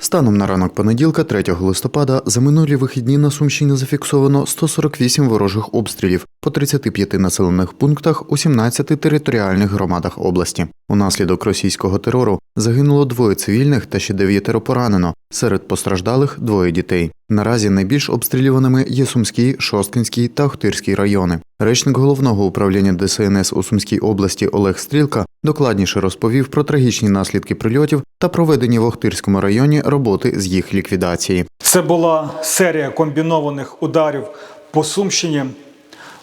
Станом на ранок понеділка, 3 листопада, за минулі вихідні на Сумщині зафіксовано 148 ворожих обстрілів по 35 населених пунктах у 17 територіальних громадах області. Унаслідок російського терору загинуло двоє цивільних та ще дев'ятеро поранено. Серед постраждалих двоє дітей. Наразі найбільш обстрілюваними є Сумський, Шосткинський та Охтирський райони. Речник головного управління ДСНС у Сумській області Олег Стрілка докладніше розповів про трагічні наслідки прильотів та проведені в Охтирському районі роботи з їх ліквідації. Це була серія комбінованих ударів по Сумщині.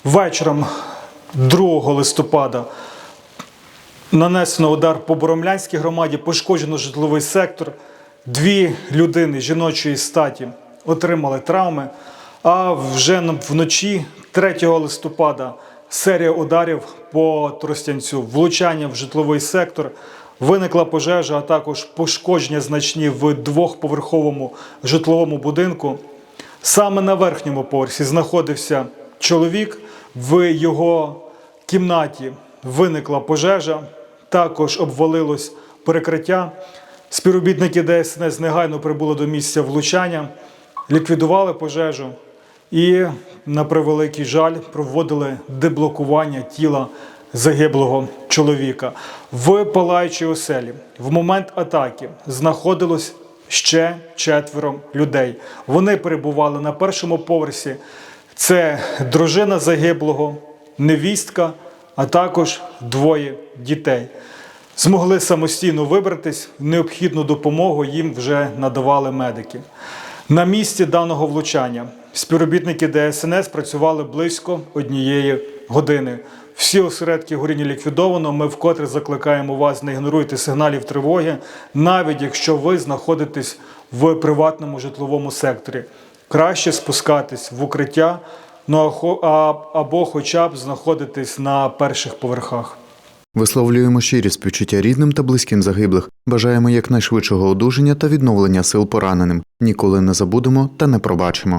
Вечором 2 листопада нанесено удар по Боромлянській громаді, пошкоджено житловий сектор. Дві людини жіночої статі отримали травми. А вже вночі 3 листопада серія ударів по Тростянцю, влучання в житловий сектор. Виникла пожежа, а також пошкодження значні в двохповерховому житловому будинку. Саме на верхньому поверсі знаходився чоловік. В його кімнаті виникла пожежа, також обвалилось перекриття. Співробітники ДСНС негайно прибули до місця влучання, ліквідували пожежу і, на превеликий жаль, проводили деблокування тіла загиблого чоловіка. В палаючій оселі в момент атаки знаходилось ще четверо людей. Вони перебували на першому поверсі. Це дружина загиблого, невістка, а також двоє дітей. Змогли самостійно вибратись, необхідну допомогу їм вже надавали медики. На місці даного влучання співробітники ДСНС працювали близько однієї години. Всі осередки горіння ліквідовано. Ми вкотре закликаємо вас не ігноруйте сигналів тривоги, навіть якщо ви знаходитесь в приватному житловому секторі. Краще спускатись в укриття, ну або хоча б знаходитись на перших поверхах. Висловлюємо щирі співчуття рідним та близьким загиблих. Бажаємо якнайшвидшого одужання та відновлення сил пораненим. Ніколи не забудемо та не пробачимо.